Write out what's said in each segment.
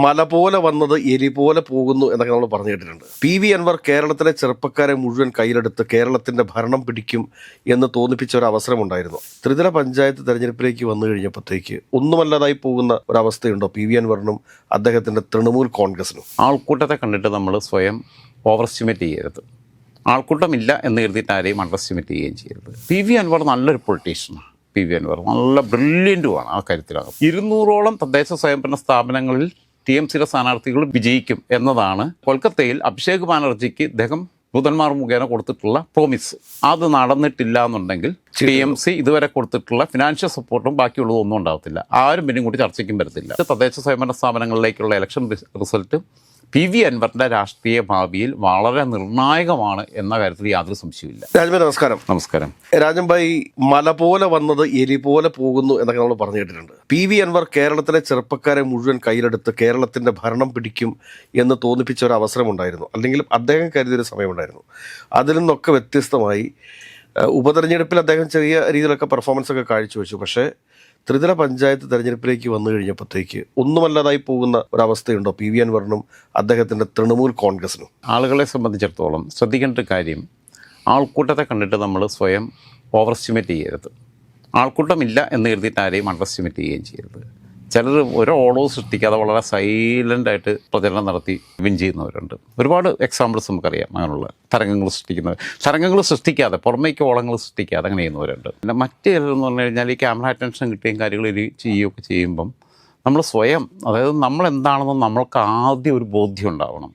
മല പോലെ വന്നത് എലി പോലെ പോകുന്നു എന്നൊക്കെ നമ്മൾ പറഞ്ഞു കേട്ടിട്ടുണ്ട്. പി വി അൻവർ കേരളത്തിലെ ചെറുപ്പക്കാരെ മുഴുവൻ കയ്യിലെടുത്ത് കേരളത്തിന്റെ ഭരണം പിടിക്കും എന്ന് തോന്നിപ്പിച്ച ഒരു അവസരമുണ്ടായിരുന്നു ത്രിതല പഞ്ചായത്ത് തെരഞ്ഞെടുപ്പിലേക്ക് വന്നു കഴിഞ്ഞപ്പോഴത്തേക്ക് ഒന്നുമല്ലാതായി പോകുന്ന ഒരവസ്ഥയുണ്ടോ പി വി അൻവറിനും അദ്ദേഹത്തിന്റെ തൃണമൂൽ കോൺഗ്രസിനും? ആൾക്കൂട്ടത്തെ കണ്ടിട്ട് നമ്മൾ സ്വയം ഓവർ എസ്റ്റിമേറ്റ് ചെയ്യരുത്. ആൾക്കൂട്ടമില്ല എന്ന് കരുതിയിട്ട് ആരെയും അണ്ടർ എസ്റ്റിമേറ്റ് ചെയ്യുകയും ചെയ്യരുത്. പി വി അൻവർ നല്ലൊരു പൊളിറ്റീഷ്യനാണ് പി വി അൻവർ നല്ല ബ്രില്യന്റുമാണ് ആ കാര്യത്തിലാണ് ഇരുന്നൂറോളം തദ്ദേശ സ്വയംഭരണ സ്ഥാപനങ്ങളിൽ ടി എം സിയുടെ സ്ഥാനാർത്ഥികൾ വിജയിക്കും എന്നതാണ് കൊൽക്കത്തയിൽ അഭിഷേക് ബാനർജിക്ക് ഇദ്ദേഹം ദൂതന്മാർ മുഖേന കൊടുത്തിട്ടുള്ള പ്രോമിസ് അത് നടന്നിട്ടില്ല എന്നുണ്ടെങ്കിൽ ടി എം സി ഇതുവരെ കൊടുത്തിട്ടുള്ള ഫിനാൻഷ്യൽ സപ്പോർട്ടും ബാക്കിയുള്ളതൊന്നും ഉണ്ടാകത്തില്ല ആരും പിന്നെയും കൂടി ചർച്ചയ്ക്കും വരത്തില്ല. തദ്ദേശ സ്വയംഭരണ സ്ഥാപനങ്ങളിലേക്കുള്ള ഇലക്ഷൻ റിസൾട്ട് പി വി അൻവറിന്റെ രാഷ്ട്രീയ ഭാവിയിൽ വളരെ നിർണായകമാണ് എന്ന കാര്യത്തിൽ യാതൊരു സംശയമില്ല രാജഭായ് നമസ്കാരം. നമസ്കാരം. രാജൻഭായി മല പോലെ വന്നത് എലി പോലെ പോകുന്നു എന്നൊക്കെ നമ്മൾ പറഞ്ഞു കേട്ടിട്ടുണ്ട്. പി വി അൻവർ കേരളത്തിലെ ചെറുപ്പക്കാരെ മുഴുവൻ കയ്യിലെടുത്ത് കേരളത്തിന്റെ ഭരണം പിടിക്കും എന്ന് തോന്നിപ്പിച്ച ഒരു അവസരമുണ്ടായിരുന്നു അല്ലെങ്കിൽ അദ്ദേഹം കരുതിയൊരു സമയമുണ്ടായിരുന്നു. അതിൽ നിന്നൊക്കെ വ്യത്യസ്തമായി ഉപതെരഞ്ഞെടുപ്പിൽ അദ്ദേഹം ചെറിയ രീതിയിലൊക്കെ പെർഫോമൻസ് ഒക്കെ കാഴ്ചവെച്ചു. പക്ഷേ ത്രിതല പഞ്ചായത്ത് തെരഞ്ഞെടുപ്പിലേക്ക് വന്നു കഴിഞ്ഞപ്പോഴത്തേക്ക് ഒന്നുമല്ലാതായി പോകുന്ന ഒരവസ്ഥയുണ്ടോ പി വി അൻവറിനും അദ്ദേഹത്തിന്റെ തൃണമൂൽ കോൺഗ്രസിനും? ആളുകളെ സംബന്ധിച്ചിടത്തോളം ശ്രദ്ധിക്കേണ്ട ഒരു കാര്യം ആൾക്കൂട്ടത്തെ കണ്ടിട്ട് നമ്മൾ സ്വയം ഓവർ എസ്റ്റിമേറ്റ് ചെയ്യരുത്. ആൾക്കൂട്ടമില്ല എന്ന് കരുതിയിട്ട് ആരെയും അണ്ടർ എസ്റ്റിമേറ്റ് ചെയ്യുകയും ചെയ്യരുത്. ചിലർ ഒരു ഓളവും സൃഷ്ടിക്കാതെ വളരെ സൈലന്റ് ആയിട്ട് പ്രചരണം നടത്തി വിൻ ചെയ്യുന്നവരുണ്ട്. ഒരുപാട് എക്സാമ്പിൾസ് നമുക്കറിയാം അങ്ങനെയുള്ള തരംഗങ്ങൾ സൃഷ്ടിക്കുന്നവർ. തരംഗങ്ങൾ സൃഷ്ടിക്കാതെ പുറമേക്ക് ഓളങ്ങൾ സൃഷ്ടിക്കാതെ അങ്ങനെ ചെയ്യുന്നവരുണ്ട്. പിന്നെ മറ്റ് ചിലരെന്ന് പറഞ്ഞു കഴിഞ്ഞാൽ ഈ ക്യാമറ അറ്റൻഷൻ കിട്ടുകയും കാര്യങ്ങൾ ചെയ്യുകയൊക്കെ ചെയ്യുമ്പം നമ്മൾ സ്വയം അതായത് നമ്മൾ എന്താണെന്ന് നമ്മൾക്ക് ആദ്യം ഒരു ബോധ്യം ഉണ്ടാവണം.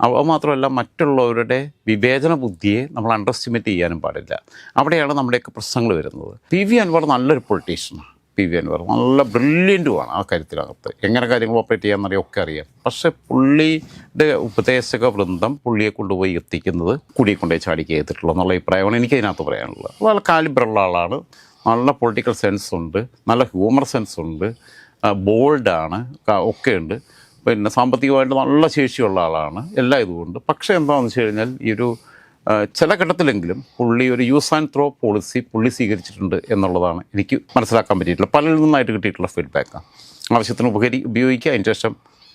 അവ മാത്രമല്ല മറ്റുള്ളവരുടെ വിവേചന ബുദ്ധിയെ നമ്മൾ അണ്ടർസ്റ്റിമേറ്റ് ചെയ്യാനും പാടില്ല. അവിടെയാണ് നമ്മുടെയൊക്കെ പ്രശ്നങ്ങൾ വരുന്നത്. പി വി അൻവർ നല്ലൊരു പൊളിറ്റീഷ്യനാണ് പി വി അൻവർ നല്ല ബ്രില്യന്റുമാണ് ആ കാര്യത്തിനകത്ത്. എങ്ങനെ കാര്യങ്ങൾ ഓപ്പറേറ്റ് ചെയ്യാമെന്നറിയാം ഒക്കെ അറിയാം. പക്ഷേ പുള്ളിയുടെ ഉപദേശക വൃന്ദം പുള്ളിയെ കൊണ്ടുപോയി എത്തിക്കുന്നത് കുടിയെ കൊണ്ടുപോയി ചാടിക്കുക ചെയ്തിട്ടുള്ളൂ എന്നുള്ള അഭിപ്രായമാണ് എനിക്ക് അതിനകത്ത് പറയാനുള്ളത്. നല്ല കാലിബറുള്ള ആളാണ്. നല്ല പൊളിറ്റിക്കൽ സെൻസ് ഉണ്ട്. നല്ല ഹ്യൂമർ സെൻസ് ഉണ്ട്. ബോൾഡാണ് ഒക്കെ ഉണ്ട്. പിന്നെ സാമ്പത്തികമായിട്ട് നല്ല ശേഷിയുള്ള ആളാണ്. എല്ലാ ഇതുകൊണ്ട്. പക്ഷേ എന്താണെന്ന് വെച്ച് കഴിഞ്ഞാൽ ഈ ഒരു ചില ഘട്ടത്തിലെങ്കിലും പുള്ളി ഒരു യൂസ് ആൻഡ് ത്രോ പോളിസി പുള്ളി സ്വീകരിച്ചിട്ടുണ്ട് എന്നുള്ളതാണ് എനിക്ക് മനസ്സിലാക്കാൻ പറ്റിയിട്ടുള്ളത്. പലരിൽ നിന്നായിട്ട് കിട്ടിയിട്ടുള്ള ഫീഡ്ബാക്കാണ് ആവശ്യത്തിന് ഉപകരി ഉപയോഗിക്കുക അതിന് ശേഷം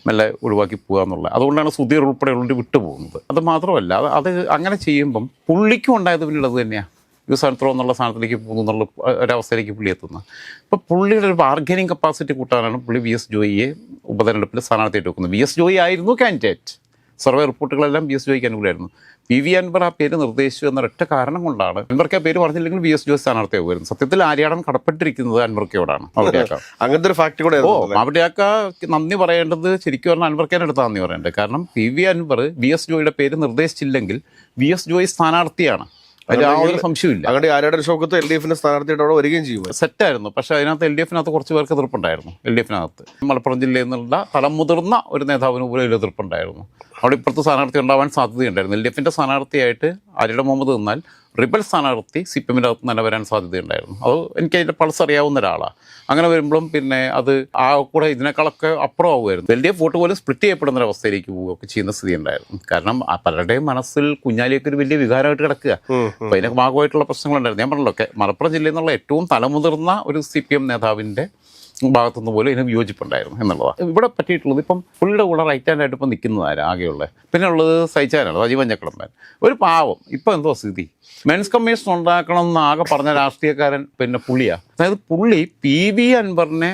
മെല്ലെ ഒഴിവാക്കി പോകുക എന്നുള്ളത്. അതുകൊണ്ടാണ് സുധീർ ഉൾപ്പെടെയുള്ളവർ വിട്ടുപോകുന്നത്. അത് മാത്രമല്ല അത് അത് അങ്ങനെ ചെയ്യുമ്പം പുള്ളിക്കും ഉണ്ടായത് പിന്നീട് അത് തന്നെയാണ് യൂസ് ആൻഡ് ത്രോ എന്നുള്ള സ്ഥാനത്തിലേക്ക് പോകുന്നു എന്നുള്ള ഒരവസ്ഥയിലേക്ക് പുള്ളി എത്തുന്നത് അപ്പോൾ പുള്ളിയുടെ ഒരു ബാർഗനിങ് കപ്പാസിറ്റി കൂട്ടാനാണ് പുള്ളി വി എസ് ജോയിയെ ഉപതെരഞ്ഞെടുപ്പിൽ സ്ഥാനാർത്ഥിയായിട്ട് വെക്കുന്നത്. വി എസ് ജോയി ആയിരുന്നു കാൻഡിഡേറ്റ് സർവേ റിപ്പോർട്ടുകളെല്ലാം ബി എസ് ജോയ്ക്ക് അനുകൂലമായിരുന്നു. പി വി അൻവർ ആ പേര് നിർദ്ദേശിച്ചു എന്ന ഒറ്റ കാരണം കൊണ്ടാണ്. അൻവർക്ക് ആ പേര് പറഞ്ഞില്ലെങ്കിൽ ബി എസ് ജോയി സ്ഥാനാർത്ഥിയാകുമായിരുന്നു സത്യത്തിൽ ആര്യാടൻ കടപ്പെട്ടിരിക്കുന്നത് അൻവർക്കയോടാണ് അവിടെയാക്ക അങ്ങനത്തെ ഒരു ഫാക്ട് കൂടെ ഓ അവിടെയാക്ക നന്ദി പറയേണ്ടത് ശരിക്കും പറഞ്ഞാൽ അൻവർക്കേനെ അടുത്ത് നന്ദി പറയേണ്ടത്. കാരണം P V Anvar B S ജോയിയുടെ പേര് നിർദ്ദേശിച്ചില്ലെങ്കിൽ ബി എസ് ജോയ് സ്ഥാനാർത്ഥിയാണ്. സംശയമില്ല അങ്ങനെ ആരുടെ ഷോക്കത്ത് എൽ ഡി എഫിന്റെ സ്ഥാനാർത്ഥിയുടെ അവിടെ വരികയും ചെയ്യും. സെറ്റായിരുന്നു. പക്ഷെ അതിനകത്ത് എൽ ഡി എഫിനകത്ത് കുറച്ച് പേർക്ക് എതിർപ്പുണ്ടായിരുന്നു. എൽ ഡി എഫിനകത്ത് മലപ്പുറം ജില്ലയിൽ നിന്നുള്ള തലം മുതിർന്ന ഒരു നേതാവിന് പോലും ഒരു എതിർപ്പുണ്ടായിരുന്നു. അവിടെ ഇപ്പോഴത്തെ സ്ഥാനാർത്ഥി ഉണ്ടാവാൻ സാധ്യതയുണ്ടായിരുന്നു. എൽ ഡി എഫിന്റെ സ്ഥാനാർത്ഥിയായിട്ട് ആര്യയുടെ മുഹമ്മദ് നിന്നാൽ റിബൽ സ്ഥാനാർത്ഥി സി പി എമ്മിന്റെ അകത്ത് തന്നെ വരാൻ സാധ്യതയുണ്ടായിരുന്നു. അത് എനിക്ക് അതിന്റെ പൾസ് അറിയാവുന്ന ഒരാളാണ് അങ്ങനെ വരുമ്പോഴും പിന്നെ അത് ആ കൂടെ ഇതിനേക്കാളൊക്കെ അപ്പുറം ആവുമായിരുന്നു. എൽ ഡി എഫ് വോട്ട് പോലും സ്പ്ലിറ്റ് ചെയ്യപ്പെടുന്ന ഒരു അവസ്ഥയിലേക്ക് പോവുകയൊക്കെ ചെയ്യുന്ന സ്ഥിതി ഉണ്ടായിരുന്നു. കാരണം ആ പലരുടെയും മനസ്സിൽ കുഞ്ഞാലിയൊക്കെ ഒരു വലിയ വികാരമായിട്ട് കിടക്കുക. അപ്പോൾ അതിനൊക്കെ ഭാഗമായിട്ടുള്ള പ്രശ്നങ്ങളുണ്ടായിരുന്നു. ഞാൻ പറഞ്ഞല്ലോ മലപ്പുറം ജില്ലയിൽ നിന്നുള്ള ഏറ്റവും തലമുതിർന്ന ഒരു സി പി എം നേതാവിന്റെ ഭാഗത്തുനിന്ന് പോലും ഇതിന് യോജിപ്പുണ്ടായിരുന്നു എന്നുള്ളതാണ് ഇവിടെ പറ്റിയിട്ടുള്ളത് ഇപ്പം പുള്ളിയുടെ കൂടെ റൈറ്റ് ഹാൻഡ് ആയിട്ട് ഇപ്പം നിൽക്കുന്നതാരാ ആകെയുള്ളത് പിന്നെ ഉള്ളത് സഹിച്ചാനാണ് സജീവൻ ചക്കളമ്പൻ ഒരു പാവം ഇപ്പം എന്തോ സ്ഥിതി. മെൻസ് കമ്മീഷൻ ഉണ്ടാക്കണം എന്ന് ആകെ പറഞ്ഞ രാഷ്ട്രീയക്കാരൻ പിന്നെ പുള്ളിയാണ് അതായത് പുള്ളി പി വി അൻവറിനെ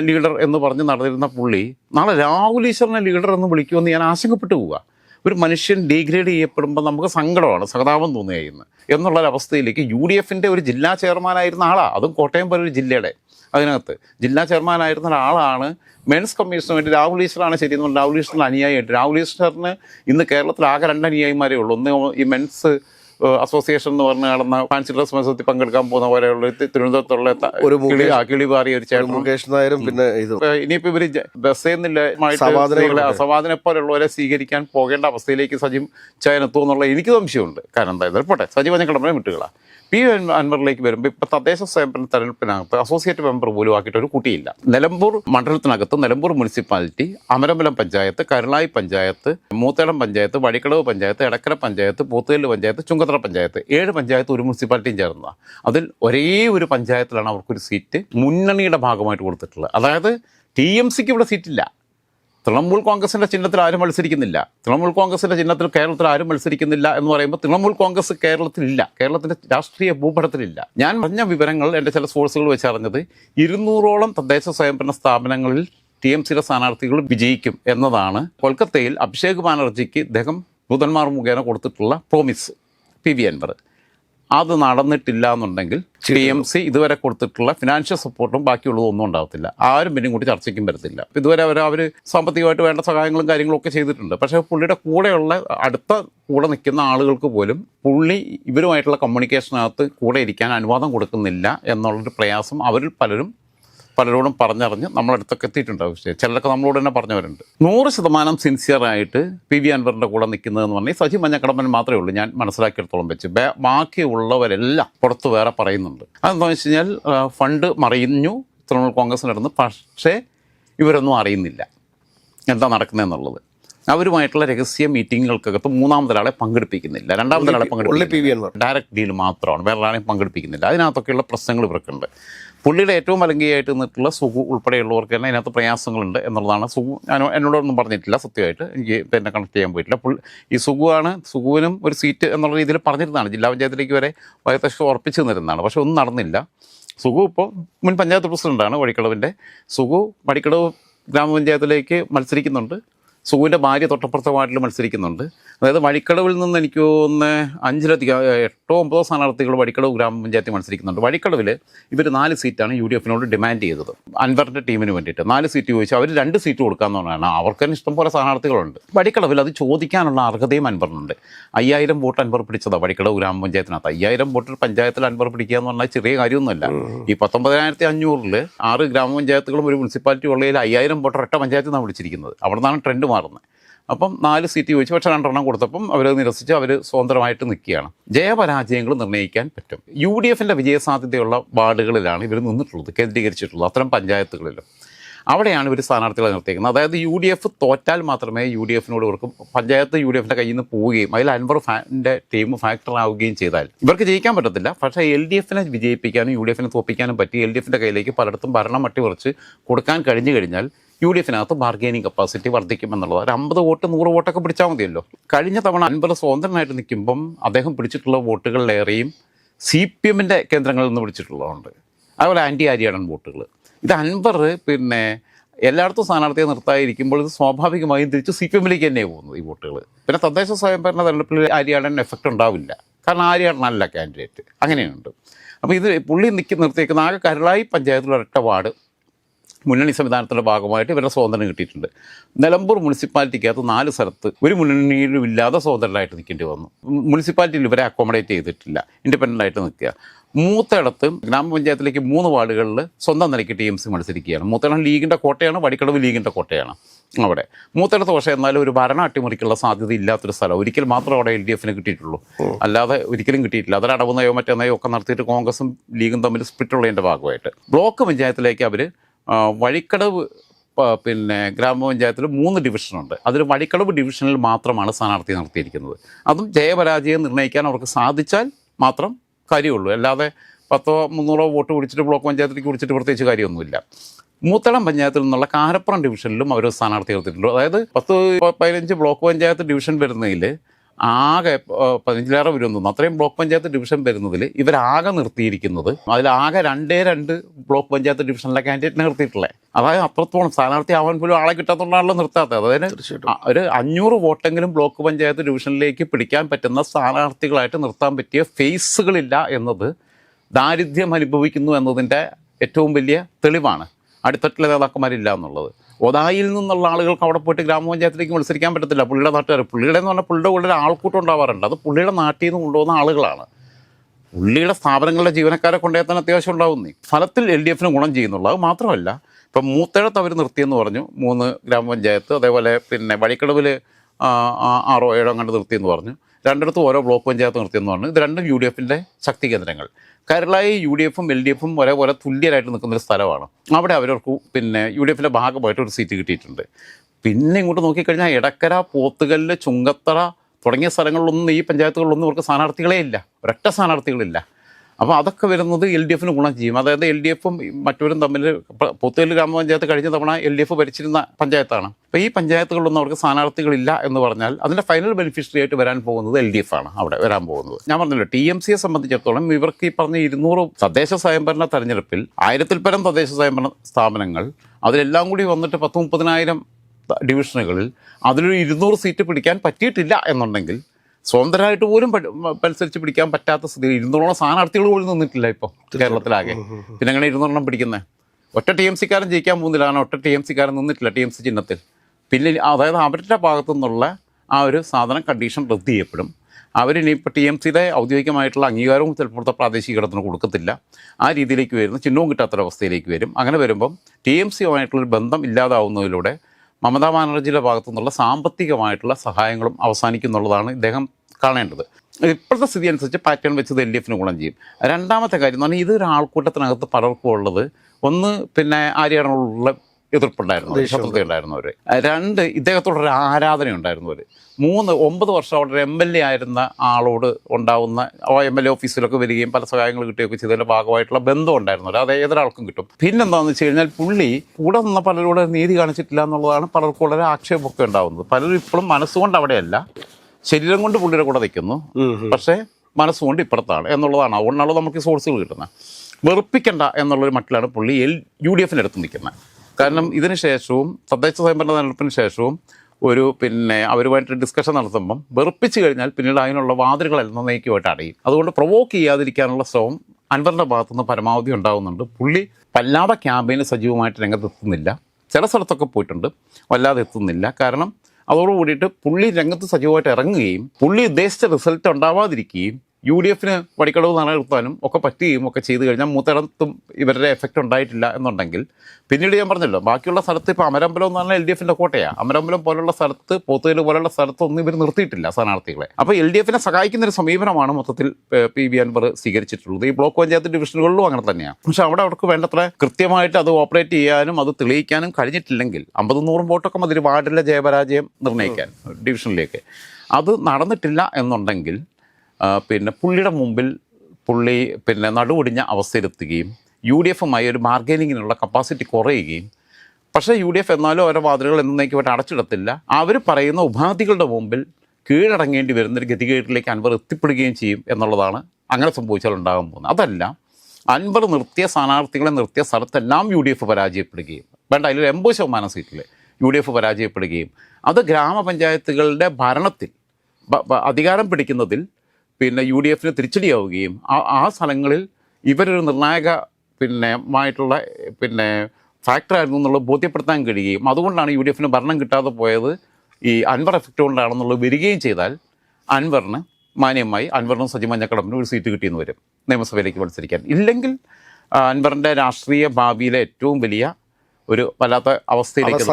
ലീഡർ എന്ന് പറഞ്ഞ് നടന്നിരുന്ന പുള്ളി നാളെ രാഹുൽ ഈശ്വറിനെ ലീഡർ എന്ന് വിളിക്കുമെന്ന് ഞാൻ ആശങ്കപ്പെട്ടു പോവുക ഒരു മനുഷ്യൻ ഡീഗ്രേഡ് ചെയ്യപ്പെടുമ്പോൾ നമുക്ക് സങ്കടമാണ് സഹതാപം തോന്നുകയെന്ന് എന്നുള്ളൊരവസ്ഥയിലേക്ക് യു ഡി എഫിന്റെ ഒരു ജില്ലാ ചെയർമാനായിരുന്ന ആളാണ് അതും കോട്ടയം പോലെ ഒരു ജില്ലയുടെ അതിനകത്ത്. ജില്ലാ ചെയർമാനായിരുന്ന ഒരാളാണ് മെൻസ് കമ്മീഷന് വേണ്ടി രാഹുൽ ഈശ്വറാണ് ശരി പറഞ്ഞാൽ രാഹുൽ ഈശ്വറിന് അനുയായിട്ട് രാഹുൽ ഈശ്വറിന് ഇന്ന് കേരളത്തിൽ ആകെ രണ്ട് അനുയായിമാരേ ഉള്ളൂ. ഒന്ന് ഈ മെൻസ് അസോസിയേഷൻ എന്ന് പറഞ്ഞ് നടന്ന ഫാൻസി ഡ്രസ് മത്സരത്തിൽ പങ്കെടുക്കാൻ പോകുന്ന പോലെയുള്ള തിരുവനന്തപുരത്തുള്ള ഒരു കിളി പാറി പാറിയ ഒരു ചേട്ടൻ. പിന്നെ ഇനിയിപ്പോ ഇവർ ബസ്സേന്നില്ല സവാദിനെ സവാദിനെ പോലുള്ളവരെ സ്വീകരിക്കാൻ പോകേണ്ട അവസ്ഥയിലേക്ക് സജീവ് ചേനത്തു എന്നുള്ള എനിക്ക് സംശയമുണ്ട്. കാരണം എന്തായാലും പോട്ടെ. സജീവ് കടമേ വിട്ടുകളാ. പി. അൻവറിലേക്ക് വരുമ്പോൾ ഇപ്പൊ തദ്ദേശ സ്വയംഭരണ തെരഞ്ഞെടുപ്പിനകത്ത് അസോസിയേറ്റ് മെമ്പർ പോലും ആക്കിയിട്ട് ഒരു കുട്ടിയില്ല. നിലമ്പൂർ മണ്ഡലത്തിനകത്ത് നിലമ്പൂർ മുനിസിപ്പാലിറ്റി അമരമ്പലം പഞ്ചായത്ത് കരുളായി പഞ്ചായത്ത് മൂത്തേടം പഞ്ചായത്ത് വഴിക്കടവ് പഞ്ചായത്ത് എടക്കര പഞ്ചായത്ത് പൂത്തേൽ പഞ്ചായത്ത് ചുങ്കത്തറ പഞ്ചായത്ത് ഏഴ് പഞ്ചായത്ത് ഒരു മുനിസിപ്പാലിറ്റിയും ചേർന്നതാണ് അതിൽ ഒരേ ഒരു പഞ്ചായത്തിലാണ് അവർക്കൊരു സീറ്റ് മുന്നണിയുടെ ഭാഗമായിട്ട് കൊടുത്തിട്ടുള്ളത്. അതായത് ടി എം സിക്ക് ഇവിടെ സീറ്റില്ല. തൃണമൂൽ കോൺഗ്രസിന്റെ ചിഹ്നത്തിൽ ആരും മത്സരിക്കുന്നില്ല. തൃണമൂൽ കോൺഗ്രസിന്റെ ചിഹ്നത്തിൽ കേരളത്തിൽ ആരും മത്സരിക്കുന്നില്ല എന്ന് പറയുമ്പോൾ തൃണമൂൽ കോൺഗ്രസ് കേരളത്തിലില്ല. കേരളത്തിന്റെ രാഷ്ട്രീയ ഭൂപടത്തിലില്ല. ഞാൻ പറഞ്ഞ വിവരങ്ങൾ എന്റെ ചില സോഴ്സുകൾ വെച്ച് അറിഞ്ഞത് ഇരുന്നൂറോളം തദ്ദേശ സ്വയംഭരണ സ്ഥാപനങ്ങളിൽ ടി എം സിയുടെ സ്ഥാനാർത്ഥികൾ വിജയിക്കും എന്നതാണ് കൊൽക്കത്തയിൽ അഭിഷേക് ബാനർജിക്ക് ഇദ്ദേഹം ദൂതന്മാർ മുഖേന കൊടുത്തിട്ടുള്ള പ്രോമിസ് പി വി അൻവർ. അത് നടന്നിട്ടില്ല എന്നുണ്ടെങ്കിൽ ടി എം സി ഇതുവരെ കൊടുത്തിട്ടുള്ള ഫിനാൻഷ്യൽ സപ്പോർട്ടും ബാക്കിയുള്ളതൊന്നും ഉണ്ടാകത്തില്ല ആരും പിന്നെയും കൂടി ചർച്ചയ്ക്കും വരത്തില്ല. ഇതുവരെ അവർ അവർ സാമ്പത്തികമായിട്ട് വേണ്ട സഹായങ്ങളും കാര്യങ്ങളും ഒക്കെ ചെയ്തിട്ടുണ്ട്. പക്ഷേ പുള്ളിയുടെ കൂടെയുള്ള അടുത്ത കൂടെ നിൽക്കുന്ന ആളുകൾക്ക് പോലും പുള്ളി ഇവരുമായിട്ടുള്ള കമ്മ്യൂണിക്കേഷനകത്ത് കൂടെ ഇരിക്കാൻ അനുവാദം കൊടുക്കുന്നില്ല എന്നുള്ളൊരു പ്രയാസം അവരിൽ പലരും പലരോടും പറഞ്ഞറിഞ്ഞ് നമ്മളടുത്തൊക്കെ എത്തിയിട്ടുണ്ട് പക്ഷേ ചിലരൊക്കെ നമ്മളോട് തന്നെ പറഞ്ഞവരുണ്ട്. നൂറ് ശതമാനം സിൻസിയറായിട്ട് പി വി അൻവറിന്റെ കൂടെ നിൽക്കുന്നതെന്ന് പറഞ്ഞാൽ സജി മഞ്ഞക്കടമ്പൻ മാത്രമേ ഉള്ളൂ. ഞാൻ മനസ്സിലാക്കിയെടുത്തോളം വെച്ച്. ബാക്കിയുള്ളവരെല്ലാം പുറത്ത് വേറെ പറയുന്നുണ്ട്. അതെന്താണെന്ന് വെച്ച് കഴിഞ്ഞാൽ ഫണ്ട് മറിഞ്ഞു തൃണമൂൽ കോൺഗ്രസിനടുന്ന് പക്ഷേ ഇവരൊന്നും അറിയുന്നില്ല. എന്താ നടക്കുന്നതെന്നുള്ളത്. അവരുമായിട്ടുള്ള രഹസ്യ മീറ്റിങ്ങുകൾക്കകത്ത് മൂന്നാമതൊരാളെ പങ്കെടുപ്പിക്കുന്നില്ല. രണ്ടാമതൊരാളെ പങ്കെടുപ്പിക്കുന്നില്ല. വി അൻവർ ഡയറക്റ്റ് ഡീൽ മാത്രമാണ്. വേറെ ആരെയും പങ്കെടുപ്പിക്കുന്നില്ല. അതിനകത്തൊക്കെയുള്ള പ്രശ്നങ്ങൾ ഇവർക്കുണ്ട്. പുള്ളിയുടെ ഏറ്റവും വലങ്കിയായിട്ട് നിന്നിട്ടുള്ള സുഖു ഉൾപ്പെടെയുള്ളവർക്ക് തന്നെ അതിനകത്ത് പ്രയാസങ്ങളുണ്ട് എന്നുള്ളതാണ് സുഖു ഞാൻ എന്നോടൊന്നും പറഞ്ഞിട്ടില്ല സത്യമായിട്ട്. എനിക്ക് പിന്നെ കണക്ട് ചെയ്യാൻ പോയിട്ടില്ല. പുള്ളി ഈ സുഖുവാണ് സുഖുവിനും ഒരു സീറ്റ് എന്നുള്ള രീതിയിൽ പറഞ്ഞിരുന്നതാണ്. ജില്ലാ പഞ്ചായത്തിലേക്ക് വരെ വയത്തശ്ശ ഉറപ്പിച്ചു തന്നിരുന്നതാണ്. പക്ഷെ ഒന്നും നടന്നില്ല. സുഖു ഇപ്പോൾ മുൻ പഞ്ചായത്ത് പ്രസിഡന്റാണ് വഴിക്കടവിന്റെ. സുഖു വഴിക്കടവ് ഗ്രാമപഞ്ചായത്തിലേക്ക് മത്സരിക്കുന്നുണ്ട്. സുഖുവിന്റെ ഭാര്യ തൊട്ടപ്പുറത്തെ വാർഡിൽ മത്സരിക്കുന്നുണ്ട്. അതായത് വഴിക്കടവിൽ നിന്ന് എനിക്ക് തോന്നുന്ന അഞ്ചിലധികം എട്ടോ ഒമ്പതോ സ്ഥാനാർത്ഥികൾ വഴിക്കടവ് ഗ്രാമപഞ്ചായത്തിൽ മത്സരിക്കുന്നുണ്ട്. വഴിക്കടവിൽ ഇവർ നാല് സീറ്റാണ് യു ഡി എഫിനോട് ഡിമാൻഡ് ചെയ്തത്. അൻവറിന്റെ ടീമിന് വേണ്ടിയിട്ട് നാല് സീറ്റ് ചോദിച്ചാൽ അവർ രണ്ട് സീറ്റ് കൊടുക്കാമെന്ന് പറഞ്ഞാണ് അവർക്ക് തന്നെ ഇഷ്ടംപോലെ സ്ഥാനാർത്ഥികളുണ്ട്. വഴിക്കടവിൽ അത് ചോദിക്കാനുള്ള അർഹതയും അൻവറിനുണ്ട്. അയ്യായിരം വോട്ട് അൻവർ പിടിച്ചതാണ് വഴിക്കടവ് ഗ്രാമപഞ്ചായത്തിനകത്ത്. അയ്യായിരം വോട്ട് പഞ്ചായത്തിൽ അൻവർ പിടിക്കുക എന്ന് പറഞ്ഞാൽ ചെറിയ കാര്യമൊന്നുമല്ല. ഈ പത്തൊമ്പതിനായിരത്തി അഞ്ഞൂറിൽ ആറ് ഗ്രാമപഞ്ചായത്തുകളും ഒരു മുനിസിപ്പാലിറ്റി ഉള്ളതിൽ അയ്യായിരം വോട്ട് ഒറ്റ പഞ്ചായത്തിൽ നിന്നാണ് വിളിച്ചിരിക്കുന്നത്. അവിടെ നിന്നാണ് ട്രെൻഡ് മാറുന്നത്. അപ്പം നാല് സീറ്റ് ചോദിച്ചു പക്ഷേ രണ്ടെണ്ണം കൊടുത്തപ്പം അവർ നിരസിച്ച് അവർ സ്വതന്ത്രമായിട്ട് നിൽക്കുകയാണ്. ജയപരാജയങ്ങൾ നിർണയിക്കാൻ പറ്റും. യു ഡി എഫിന്റെ വിജയസാധ്യതയുള്ള വാർഡുകളിലാണ് ഇവർ നിന്നിട്ടുള്ളത് കേന്ദ്രീകരിച്ചിട്ടുള്ളത് അത്തരം പഞ്ചായത്തുകളിലും. അവിടെയാണ് ഇവർ സ്ഥാനാർത്ഥികളെ നിർത്തിയിരിക്കുന്നത്. അതായത് യു ഡി എഫ് തോറ്റാൽ മാത്രമേ യു ഡി എഫിനോട് ഇവർക്കും പഞ്ചായത്ത് യു ഡി എഫിന്റെ കയ്യിൽ നിന്ന് പോവുകയും അതിൽ അൻവർ ഫാന്റെ ടീം ഫാക്ടർ ആവുകയും ചെയ്താൽ ഇവർക്ക് ജയിക്കാൻ പറ്റത്തില്ല. പക്ഷേ എൽ ഡി എഫിനെ വിജയിപ്പിക്കാനും യു ഡി എഫിനെ തോപ്പിക്കാനും പറ്റി എൽ ഡി എഫിന്റെ കയ്യിലേക്ക് പലയിടത്തും ഭരണം അട്ടിമറിച്ച് കൊടുക്കാൻ കഴിഞ്ഞു കഴിഞ്ഞാൽ യു ഡി എഫിനകത്ത് ബാർഗെയിനിങ് കപ്പാസിറ്റി വർദ്ധിക്കുമെന്നുള്ളത്. ഒരു അമ്പത് വോട്ട് നൂറ് വോട്ടൊക്കെ പിടിച്ചാൽ മതിയല്ലോ. കഴിഞ്ഞ തവണ അൻപത് സ്വതന്ത്രനായിട്ട് നിൽക്കുമ്പം അദ്ദേഹം പിടിച്ചിട്ടുള്ള വോട്ടുകളിലേറെയും സി പി എമ്മിന്റെ കേന്ദ്രങ്ങളിൽ നിന്ന് പിടിച്ചിട്ടുള്ളതുണ്ട്. അതുപോലെ ആന്റി ആര്യാടൻ വോട്ടുകൾ ഇത് അൻവർ പിന്നെ എല്ലായിടത്തും സ്ഥാനാർത്ഥിയെ നിർത്താതിരിക്കുമ്പോൾ ഇത് സ്വാഭാവികമായും തിരിച്ച് സി പി എമ്മിലേക്ക് തന്നെ പോകുന്നത് ഈ വോട്ടുകൾ പിന്നെ തദ്ദേശ സ്വയംഭരണ തെരഞ്ഞെടുപ്പിൽ ആര്യാടൻ എഫക്റ്റ് ഉണ്ടാവില്ല. കാരണം ആര്യാടനല്ല കാൻഡിഡേറ്റ് അങ്ങനെയുണ്ട്. അപ്പോൾ ഇത് പുള്ളി നിൽക്കി നിർത്തിയേക്കുന്ന ആകെ കരളായി പഞ്ചായത്തിലെ ഒരൊറ്റ വാർഡ്. മുന്നണി സംവിധാനത്തിന്റെ ഭാഗമായിട്ട് ഇവരുടെ സ്വാതന്ത്ര്യം കിട്ടിയിട്ടുണ്ട്. നിലമ്പൂർ മുനിസിപ്പാലിറ്റിക്കകത്ത് നാല് സ്ഥലത്ത് ഒരു മുന്നണിയിലും ഇല്ലാതെ സ്വതന്ത്രരായിട്ട് നിൽക്കേണ്ടി വന്നു. മുനിസിപ്പാലിറ്റിയിൽ ഇവരെ അക്കോമഡേറ്റ് ചെയ്തിട്ടില്ല. ഇൻഡിപെൻഡന്റ് ആയിട്ട് നിൽക്കുക. മൂത്തയിടത്ത് ഗ്രാമപഞ്ചായത്തിലേക്ക് മൂന്ന് വാർഡുകളിൽ സ്വന്തം നിലയ്ക്ക് ടി എം സി മത്സരിക്കുകയാണ്. മൂത്തയിടം ലീഗിന്റെ കോട്ടയാണ് വടിക്കടവ് ലീഗിന്റെ കോട്ടയാണ് അവിടെ. മൂത്തയിടത്ത് പക്ഷേ എന്നാലും ഒരു ഭരണ അട്ടിമറിക്കുള്ള സാധ്യത ഇല്ലാത്തൊരു സ്ഥലം. ഒരിക്കൽ മാത്രമേ അവിടെ എൽ ഡി എഫിന് കിട്ടിയിട്ടുള്ളൂ. അല്ലാതെ ഒരിക്കലും കിട്ടിയിട്ടില്ല. അതൊരു അടവുന്നയോ നയോ മറ്റേ നയോ ഒക്കെ നടത്തിയിട്ട് കോൺഗ്രസും ലീഗും തമ്മിൽ സ്പ്ലിറ്റ് ഉള്ളതിന്റെ ഭാഗമായിട്ട്. ബ്ലോക്ക് പഞ്ചായത്തിലേക്ക് അവർ വഴിക്കടവ് പിന്നെ ഗ്രാമപഞ്ചായത്തിൽ മൂന്ന് ഡിവിഷനുണ്ട് അതിൽ വഴിക്കടവ് ഡിവിഷനിൽ മാത്രമാണ് സ്ഥാനാർത്ഥി നടത്തിയിരിക്കുന്നത്. അതും ജയപരാജയം നിർണയിക്കാൻ അവർക്ക് സാധിച്ചാൽ മാത്രം കാര്യമുള്ളൂ. അല്ലാതെ പത്തോ മുന്നൂറോ വോട്ട് പിടിച്ചിട്ട് ബ്ലോക്ക് പഞ്ചായത്തിലേക്ക് പിടിച്ചിട്ട് പ്രത്യേകിച്ച് കാര്യമൊന്നുമില്ല. മൂത്തളം പഞ്ചായത്തിൽ നിന്നുള്ള കാരപ്പുറം ഡിവിഷനിലും അവർ സ്ഥാനാർത്ഥി എടുത്തിട്ടുണ്ട് അതായത് പത്ത് പതിനഞ്ച് ബ്ലോക്ക് പഞ്ചായത്ത് ഡിവിഷൻ വരുന്നതിൽ ആകെ പതിനഞ്ചിലേറെ വരുമെന്ന് തോന്നുന്നു അത്രയും ബ്ലോക്ക് പഞ്ചായത്ത് ഡിവിഷൻ വരുന്നതിൽ ഇവരാകെ നിർത്തിയിരിക്കുന്നത് അതിലാകെ രണ്ടേ രണ്ട് ബ്ലോക്ക് പഞ്ചായത്ത് ഡിവിഷനിലെ കാൻഡിഡേറ്റിനെ നിർത്തിയിട്ടുള്ളത് അതായത് അത്രത്തോളം സ്ഥാനാർത്ഥി ആവാൻ പോലും ആളെ കിട്ടാത്തതുകൊണ്ടാണല്ലോ നിർത്താത്തത്. അതായത് ഒരു അഞ്ഞൂറ് വോട്ടെങ്കിലും ബ്ലോക്ക് പഞ്ചായത്ത് ഡിവിഷനിലേക്ക് പിടിക്കാൻ പറ്റുന്ന സ്ഥാനാർത്ഥികളായിട്ട് നിർത്താൻ പറ്റിയ ഫേസുകളില്ല എന്നത് ദാരിദ്ര്യം അനുഭവിക്കുന്നു എന്നതിന്റെ ഏറ്റവും വലിയ തെളിവാണ്. അടിത്തട്ടിലെ നേതാക്കന്മാരില്ല എന്നുള്ളത്. ഒതായിൽ നിന്നുള്ള ആളുകൾക്ക് അവിടെ പോയിട്ട് ഗ്രാമപഞ്ചായത്തിലേക്ക് മത്സരിക്കാൻ പറ്റത്തില്ല. പുള്ളിയുടെ നാട്ടുകാർ പുള്ളിയുടെ എന്ന് പറഞ്ഞാൽ പുള്ളിയുടെ കൂടെ ആൾക്കൂട്ടം ഉണ്ടാവാറുണ്ട്. അത് പുള്ളിയുടെ നാട്ടിൽ നിന്ന് കൊണ്ടുപോകുന്ന ആളുകളാണ്. പുള്ളിയുടെ സ്ഥാപനങ്ങളുടെ ജീവനക്കാരെ കൊണ്ടേ തന്നെ അത്യാവശ്യം ഉണ്ടാവുന്നേ ഫലത്തിൽ എൽ ഡി എഫിന് ഗുണം ചെയ്യുന്നുള്ളൂ. അത് മാത്രമല്ല ഇപ്പം മൂത്തേടത്ത് അവർ നിർത്തിയെന്ന് പറഞ്ഞു മൂന്ന് ഗ്രാമപഞ്ചായത്ത് അതേപോലെ പിന്നെ വഴിക്കടവിൽ ആറോ ഏഴോ അങ്ങോട്ട് നിർത്തിയെന്ന് പറഞ്ഞു. രണ്ടിടത്തും ഓരോ ബ്ലോക്ക് പഞ്ചായത്ത് നിർത്തിയെന്നാണ്. ഇത് രണ്ടും യു ഡി എഫിന്റെ ശക്തി കേന്ദ്രങ്ങൾ. കേരളയിൽ യു ഡി എഫും എൽ ഡി എഫും ഒരേപോലെ തുല്യരായിട്ട് നിൽക്കുന്ന ഒരു സ്ഥലമാണ്. അവിടെ അവർക്ക് പിന്നെ യു ഡി എഫിന്റെ ഭാഗമായിട്ട് ഒരു സീറ്റ് കിട്ടിയിട്ടുണ്ട്. പിന്നെ ഇങ്ങോട്ട് നോക്കിക്കഴിഞ്ഞാൽ ഇടക്കര പോത്തുകല്ല് ചുങ്കത്തറ തുടങ്ങിയ സ്ഥലങ്ങളിലൊന്നും ഈ പഞ്ചായത്തുകളിലൊന്നും ഇവർക്ക് സ്ഥാനാർത്ഥികളേ ഇല്ല. ഒരൊറ്റ സ്ഥാനാർത്ഥികളില്ല. അപ്പോൾ അതൊക്കെ വരുന്നത് എൽ ഡി എഫിന് ഗുണം ചെയ്യും. അതായത് എൽ ഡി എഫും മറ്റവരും തമ്മിൽ പൊത്തുകൽ ഗ്രാമപഞ്ചായത്ത് കഴിഞ്ഞ തവണ എൽ ഡി എഫ് ഭരിച്ചിരുന്ന പഞ്ചായത്താണ്. അപ്പോൾ ഈ പഞ്ചായത്തുകളിലൊന്നും അവർക്ക് സ്ഥാനാർത്ഥികളില്ല എന്ന് പറഞ്ഞാൽ അതിന്റെ ഫൈനൽ ബെനിഫിഷ്യറി ആയിട്ട് വരാൻ പോകുന്നത് എൽ ഡി എഫ് ആണ് അവിടെ വരാൻ പോകുന്നത്. ഞാൻ പറഞ്ഞല്ലോ ടി എം സിയെ സംബന്ധിച്ചിടത്തോളം ഇവർക്ക് ഈ പറഞ്ഞ ഇരുന്നൂറ് തദ്ദേശ സ്വയംഭരണ തെരഞ്ഞെടുപ്പിൽ ആയിരത്തിൽ പരം തദ്ദേശ സ്വയംഭരണ സ്ഥാപനങ്ങൾ അതിലെല്ലാം കൂടി വന്നിട്ട് പത്ത് മുപ്പതിനായിരം ഡിവിഷനുകളിൽ അതിലൊരു ഇരുന്നൂറ് സീറ്റ് പിടിക്കാൻ പറ്റിയിട്ടില്ല എന്നുണ്ടെങ്കിൽ സ്വതന്ത്രമായിട്ട് പോലും മത്സരിച്ച് പിടിക്കാൻ പറ്റാത്ത സ്ഥിതി. ഇരുന്നൂറോളം സ്ഥാനാർത്ഥികൾ പോലും നിന്നിട്ടില്ല ഇപ്പോൾ കേരളത്തിലാകെ. പിന്നെ അങ്ങനെ ഇരുന്നൂറെണ്ണം പിടിക്കുന്നത് ഒറ്റ ടി എം സിക്കാരൻ ജയിക്കാൻ പോകുന്നില്ല കാരണം ഒറ്റ ടി എം സിക്കാരൻ നിന്നിട്ടില്ല ടി എം സി ചിഹ്നത്തിൽ. പിന്നെ അതായത് അവരുടെ ഭാഗത്തു നിന്നുള്ള ആ ഒരു സാധനം കണ്ടീഷൻ റദ്ദ് ചെയ്യപ്പെടും. അവരിനിയിപ്പോൾ ടി എം സിയുടെ ഔദ്യോഗികമായിട്ടുള്ള അംഗീകാരവും ചിലപ്പോഴത്തെ പ്രാദേശിക ഘടകത്തിന് കൊടുക്കത്തില്ല. ആ രീതിയിലേക്ക് വരുന്നു ചിഹ്നവും കിട്ടാത്തൊരവസ്ഥയിലേക്ക് വരും. അങ്ങനെ വരുമ്പം ടി എം സിയുമായിട്ടുള്ളൊരു ബന്ധം ഇല്ലാതാവുന്നതിലൂടെ മമതാ ബാനർജിയുടെ ഭാഗത്തു നിന്നുള്ള സാമ്പത്തികമായിട്ടുള്ള സഹായങ്ങളും അവസാനിക്കുന്നുള്ളതാണ് ഇദ്ദേഹം കാണേണ്ടത്. ഇപ്പോഴത്തെ സ്ഥിതി അനുസരിച്ച് പാറ്റേൺ വെച്ചത് എൽ ഡി എഫിന് ഗുണം ചെയ്യും. രണ്ടാമത്തെ കാര്യം എന്ന് പറഞ്ഞാൽ ഇതൊരു ആൾക്കൂട്ടത്തിനകത്ത് പലർക്കും ഉള്ളത് ഒന്ന് പിന്നെ ആര്യാണുള്ള എതിർപ്പുണ്ടായിരുന്നു. ശത്രുത ഉണ്ടായിരുന്നവർ രണ്ട് ഇദ്ദേഹത്തോടൊരു ആരാധന ഉണ്ടായിരുന്നവർ മൂന്ന് ഒമ്പത് വർഷം അവിടെ ഒരു എം എൽ എ ആയിരുന്ന ആളോട് ഉണ്ടാവുന്ന ആ എം എൽ എ ഓഫീസിലൊക്കെ വരികയും പല സഹായങ്ങൾ കിട്ടുകയൊക്കെ ചെയ്തതിന്റെ ഭാഗമായിട്ടുള്ള ബന്ധം ഉണ്ടായിരുന്നല്ലോ. അത് ഏതൊരാൾക്കും കിട്ടും. പിന്നെന്താണെന്ന് വെച്ച് കഴിഞ്ഞാൽ പുള്ളി കൂടെ നിന്ന പലരോട് നീതി കാണിച്ചിട്ടില്ല എന്നുള്ളതാണ് പലർക്കും വളരെ ആക്ഷേപമൊക്കെ ഉണ്ടാകുന്നത് പലരും ഇപ്പോഴും മനസ്സുകൊണ്ട് അവിടെയല്ല. ശരീരം കൊണ്ട് പുള്ളിയുടെ കൂടെ നിൽക്കുന്നു. പക്ഷേ മനസ്സുകൊണ്ട് ഇപ്പുറത്താണ് എന്നുള്ളതാണ്. അതുകൊണ്ടാണല്ലോ നമുക്ക് ഈ സോഴ്സുകൾ കിട്ടുന്നത്. വെറുപ്പിക്കണ്ട എന്നുള്ളൊരു മട്ടിലാണ് പുള്ളി എൽ യു ഡി എഫിന്റെ അടുത്ത് നിൽക്കുന്നത്. കാരണം ഇതിന് ശേഷവും തദ്ദേശ സ്വയംഭരണ തെരഞ്ഞെടുപ്പിന് ശേഷവും ഒരു പിന്നെ അവരുമായിട്ട് ഡിസ്കഷൻ നടത്തുമ്പം വെറുപ്പിച്ച് കഴിഞ്ഞാൽ പിന്നീട് അതിനുള്ള വാതിലുകളെല്ലാം എന്നേക്കുമായിട്ട് അടയും. അതുകൊണ്ട് പ്രൊവോക്ക് ചെയ്യാതിരിക്കാനുള്ള ശ്രമം അൻവറിന്റെ ഭാഗത്തുനിന്ന് പരമാവധി ഉണ്ടാകുന്നുണ്ട് പുള്ളി വല്ലാതെ ക്യാമ്പയിന് സജീവമായിട്ട് രംഗത്തെത്തുന്നില്ല ചില സ്ഥലത്തൊക്കെ പോയിട്ടുണ്ട്. വല്ലാതെ എത്തുന്നില്ല. കാരണം അതോടുകൂടിയിട്ട് പുള്ളി രംഗത്ത് സജീവമായിട്ട് ഇറങ്ങുകയും പുള്ളി ഉദ്ദേശിച്ച റിസൾട്ട് ഉണ്ടാവാതിരിക്കുകയും യു ഡി എഫിന് പടിക്കടവ് നിലനിർത്താനും ഒക്കെ പറ്റുകയും ഒക്കെ ചെയ്തു കഴിഞ്ഞാൽ മൂത്തിടത്തും ഇവരുടെ എഫക്റ്റ് ഉണ്ടായിട്ടില്ല എന്നുണ്ടെങ്കിൽ പിന്നീട് ഞാൻ പറഞ്ഞല്ലോ ബാക്കിയുള്ള സ്ഥലത്ത് ഇപ്പോൾ അമരമ്പലം എന്ന് പറഞ്ഞാൽ എൽ ഡി എഫിന്റെ കോട്ടയാണ് അമരമ്പലം പോലുള്ള സ്ഥലത്ത് പോത്തുകൽ പോലുള്ള സ്ഥലത്തൊന്നും ഇവർ നിർത്തിയിട്ടില്ല സ്ഥാനാർത്ഥികളെ. അപ്പോൾ എൽ ഡി എഫിനെ സഹായിക്കുന്ന ഒരു സമീപനമാണ് മൊത്തത്തിൽ പി വി അൻവർ സ്വീകരിച്ചിട്ടുള്ളത്. ഈ ബ്ലോക്ക് പഞ്ചായത്ത് ഡിവിഷനുകളിലും അങ്ങനെ തന്നെയാണ് പക്ഷേ അവിടെ അവർക്ക് വേണ്ടത്ര കൃത്യമായിട്ട് അത് ഓപ്പറേറ്റ് ചെയ്യാനും അത് തെളിയിക്കാനും കഴിഞ്ഞിട്ടില്ലെങ്കിൽ അമ്പത് നൂറും വോട്ടൊക്കെ മതി വാർഡിലെ ജയപരാജയം നിർണയിക്കാൻ ഡിവിഷനിലേക്ക്. അത് നടന്നിട്ടില്ല എന്നുണ്ടെങ്കിൽ പിന്നെ പുള്ളിയുടെ മുമ്പിൽ പുള്ളി പിന്നെ നടുവൊടിഞ്ഞ അവസ്ഥയിലെത്തുകയും യു ഡി എഫുമായി ഒരു ബാർഗൈനിങ്ങിനുള്ള കപ്പാസിറ്റി കുറയുകയും. പക്ഷേ യു ഡി എഫ് എന്നാലും ഓരോ വാതിലുകൾ എന്നേക്കുമായിട്ട് അടച്ചിടത്തില്ല. അവർ പറയുന്ന ഉപാധികളുടെ മുമ്പിൽ കീഴടങ്ങേണ്ടി വരുന്നൊരു ഗതികേട്ടിലേക്ക് അൻവർ എത്തിപ്പെടുകയും ചെയ്യും എന്നുള്ളതാണ് അങ്ങനെ സംഭവിച്ചാൽ ഉണ്ടാകാൻ പോകുന്നത്. അതല്ല അൻവർ നിർത്തിയ സ്ഥാനാർത്ഥികളെ നിർത്തിയ സ്ഥലത്തെല്ലാം യു ഡി എഫ് പരാജയപ്പെടുകയും. വേണ്ട അതിൽ എൺപത് ശതമാനം സീറ്റിൽ യു ഡി എഫ് പരാജയപ്പെടുകയും. അത് ഗ്രാമപഞ്ചായത്തുകളുടെ ഭരണത്തിൽ അധികാരം പിടിക്കുന്നതിൽ പിന്നെ യു ഡി എഫിന് തിരിച്ചടിയാവുകയും ആ സ്ഥലങ്ങളിൽ ഇവരൊരു നിർണായക പിന്നെ ആയിട്ടുള്ള പിന്നെ ഫാക്ടറായിരുന്നു എന്നുള്ളത് ബോധ്യപ്പെടുത്താൻ കഴിയുകയും അതുകൊണ്ടാണ് യു ഡി എഫിന് ഭരണം കിട്ടാതെ പോയത്. ഈ അൻവർ എഫക്റ്റ് കൊണ്ടാണെന്നുള്ളത് വരികയും ചെയ്താൽ അൻവറിന് മാന്യമായി അൻവറിനും സജി മഞ്ഞക്കടമ്പിനും ഒരു സീറ്റ് കിട്ടിയെന്ന് വരും. നിയമസഭയിലേക്ക് മത്സരിക്കാൻ. ഇല്ലെങ്കിൽ അൻവറിന്റെ രാഷ്ട്രീയ ഭാവിയിലെ ഏറ്റവും വലിയ ഒരു വല്ലാത്ത അവസ്ഥയിലേക്ക്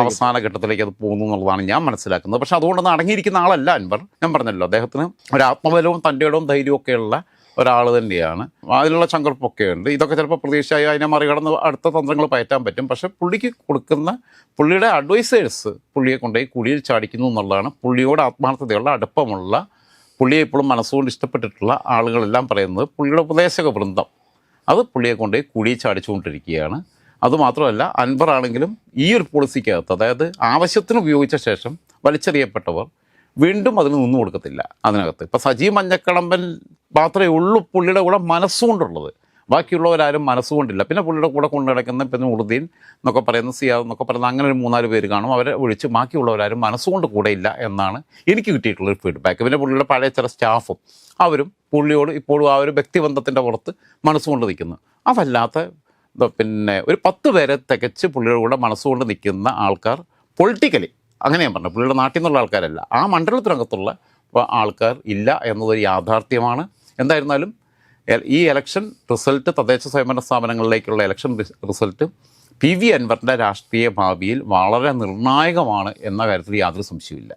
അവസാന ഘട്ടത്തിലേക്ക്. അത് പോകുന്നു എന്നുള്ളതാണ് ഞാൻ മനസ്സിലാക്കുന്നത്. പക്ഷെ അതുകൊണ്ടൊന്നും അടങ്ങിയിരിക്കുന്ന ആളല്ല അൻവർ. ഞാൻ പറഞ്ഞല്ലോ അദ്ദേഹത്തിന് ഒരു ആത്മബലവും തന്റെ ഇടവും ധൈര്യവും ഒക്കെയുള്ള ഒരാൾ തന്നെയാണ്. അതിലുള്ള ചങ്കർപ്പൊക്കെ ഉണ്ട്. ഇതൊക്കെ ചിലപ്പോൾ പ്രതീക്ഷയായി അതിനെ മറികടന്ന് അടുത്ത തന്ത്രങ്ങൾ പയറ്റാൻ പറ്റും. പക്ഷെ പുള്ളിക്ക് കൊടുക്കുന്ന പുള്ളിയുടെ അഡ്വൈസേഴ്സ് പുള്ളിയെ കൊണ്ടുപോയി കുഴിയിൽ ചാടിക്കുന്നു എന്നുള്ളതാണ് പുള്ളിയോട് ആത്മാർത്ഥതയുള്ള അടുപ്പമുള്ള പുള്ളിയെ ഇപ്പോഴും മനസ്സുകൊണ്ട് ഇഷ്ടപ്പെട്ടിട്ടുള്ള ആളുകളെല്ലാം പറയുന്നത് പുള്ളിയുടെ ഉപദേശക വൃന്ദം. അത് പുള്ളിയെ കൊണ്ടുപോയി കുഴിയിൽ ചാടിച്ചുകൊണ്ടിരിക്കുകയാണ്. അതുമാത്രമല്ല അൻവർ ആണെങ്കിലും ഈ ഒരു പോളിസിക്കകത്ത് അതായത് ആവശ്യത്തിന് ഉപയോഗിച്ച ശേഷം വലിച്ചെറിയപ്പെട്ടവർ വീണ്ടും അതിന് നിന്നു കൊടുക്കത്തില്ല അതിനകത്ത്. ഇപ്പം സജീവ് മഞ്ഞക്കടമ്പൻ മാത്രമേ ഉള്ളൂ പുള്ളിയുടെ കൂടെ മനസ്സുകൊണ്ടുള്ളത്. ബാക്കിയുള്ളവരാരും മനസ്സുകൊണ്ടില്ല. പിന്നെ പുള്ളിയുടെ കൂടെ കൊണ്ടു നടക്കുന്ന പിന്നെ ഉറുദീൻ എന്നൊക്കെ പറയുന്ന സിയാദ് എന്നൊക്കെ പറയുന്ന അങ്ങനെ ഒരു മൂന്നാൽ പേര് കാണും. അവരെ ഒഴിച്ച് ബാക്കിയുള്ളവരാരും മനസ്സുകൊണ്ട് കൂടെയില്ല എന്നാണ് എനിക്ക് കിട്ടിയിട്ടുള്ളൊരു ഫീഡ്ബാക്ക് പിന്നെ പുള്ളിയുടെ പഴയ ചില സ്റ്റാഫും അവരും പുള്ളിയോട് ഇപ്പോഴും ആ ഒരു വ്യക്തിബന്ധത്തിന്റെ പുറത്ത് മനസ്സുകൊണ്ട് നിൽക്കുന്നു. അതല്ലാത്ത പിന്നെ ഒരു പത്ത് പേരെ തികച്ച് പുള്ളിയുടെ കൂടെ മനസ്സുകൊണ്ട് നിൽക്കുന്ന ആൾക്കാർ പൊളിറ്റിക്കലി അങ്ങനെ ഞാൻ പറഞ്ഞു പുള്ളിയുടെ നാട്ടിൽ നിന്നുള്ള ആൾക്കാരല്ല. ആ മണ്ഡലത്തിനകത്തുള്ള ആൾക്കാർ ഇല്ല എന്നതൊരു യാഥാർത്ഥ്യമാണ്. എന്തായിരുന്നാലും ഈ ഇലക്ഷൻ റിസൾട്ട് തദ്ദേശ സ്വയംഭരണ സ്ഥാപനങ്ങളിലേക്കുള്ള ഇലക്ഷൻ റിസൾട്ട് പി വി അൻവറിന്റെ രാഷ്ട്രീയ ഭാവിയിൽ വളരെ നിർണായകമാണ് എന്ന കാര്യത്തിൽ യാതൊരു സംശയവുമില്ല.